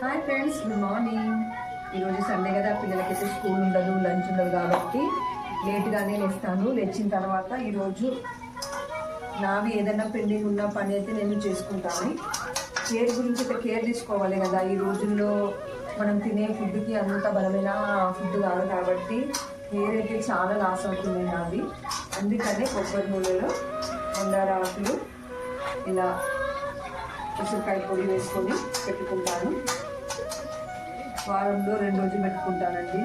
Hi friends good morning ఈరోజు Sunday కదా పిల్లలకైతే స్కూల్ ఉండదు లంచ్ ఉండదు కాబట్టి లేట్గానే లేస్తాను. లేచిన తర్వాత ఈరోజు నావి ఏదైనా పెండింగ్ ఉన్న పని అయితే నేను చేసుకుంటాను. కేర్ గురించి అయితే కేర్ తీసుకోవాలి కదా. ఈ రోజుల్లో మనం తినే ఫుడ్కి అంత బలమైన ఫుడ్ కాదు కాబట్టి హెయిర్ అయితే చాలా లాస్ అవుతుంది నాది అందుకనే కొబ్బరి నూనెలో మందార ఆకులు ఇలా ఉసిరికాయ పొడి వేసుకొని పెట్టుకుంటాను. వారంలో రెండు రోజులు పెట్టుకుంటానండి.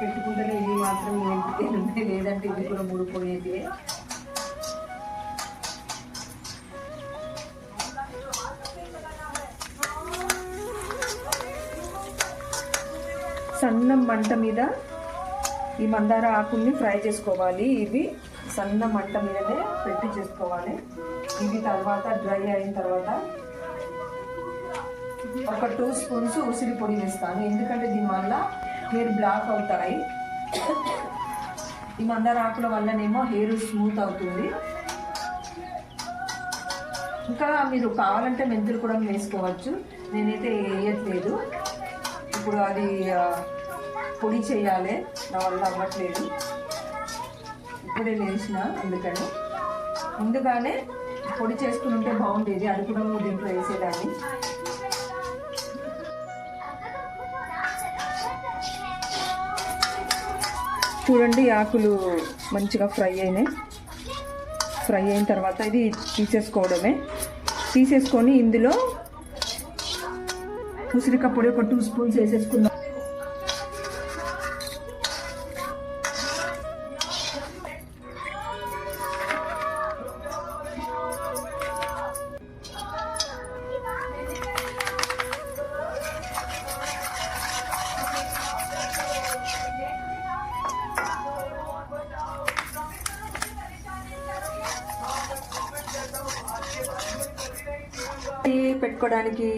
పెట్టుకుంటేనే ఇది మాత్రం ఏంటి లేదంటే ఇది కూడా మూడు సన్న మంట మీద ఈ మందార ఆకుల్ని ఫ్రై చేసుకోవాలి. ఇవి సన్న మంట మీదనే పెట్టి చేసుకోవాలి. ఇది తర్వాత డ్రై అయిన తర్వాత ఒక టూ స్పూన్స్ ఉసిరి పొడి వేస్తాను. ఎందుకంటే దీనివల్ల హెయిర్ బ్లాక్ అవుతాయి. ఈ మందార ఆకుల వల్లనేమో హెయిర్ స్మూత్ అవుతుంది. ఇంకా మీరు కావాలంటే మెంతులు కూడా వేసుకోవచ్చు. నేనైతే వేయట్లేదు. ఇప్పుడు అది పొడి చేయాలి. నా వల్ల అవ్వట్లేదు. ఇప్పుడే లేచిన అందుకని. ముందుగానే పొడి చేసుకుని ఉంటే బాగుండేది అది కూడా దీంట్లో వేసేదాన్ని. చూడండి ఆకులు మంచిగా ఫ్రై అయినాయి. ఫ్రై అయిన తర్వాత ఇది తీసేసుకోవడమే. తీసేసుకొని ఇందులో ఉసిరిక పొడి ఒక టూ స్పూన్స్ వేసేసుకుందాం. పెట్టుకోవడానికి.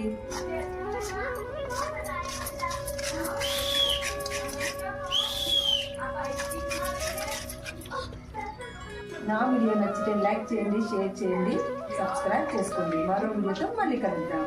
నా వీడియో నచ్చితే లైక్ చేయండి షేర్ చేయండి సబ్స్క్రైబ్ చేసుకోండి. మరో వీడియోతో మళ్ళీ కలుద్దాం.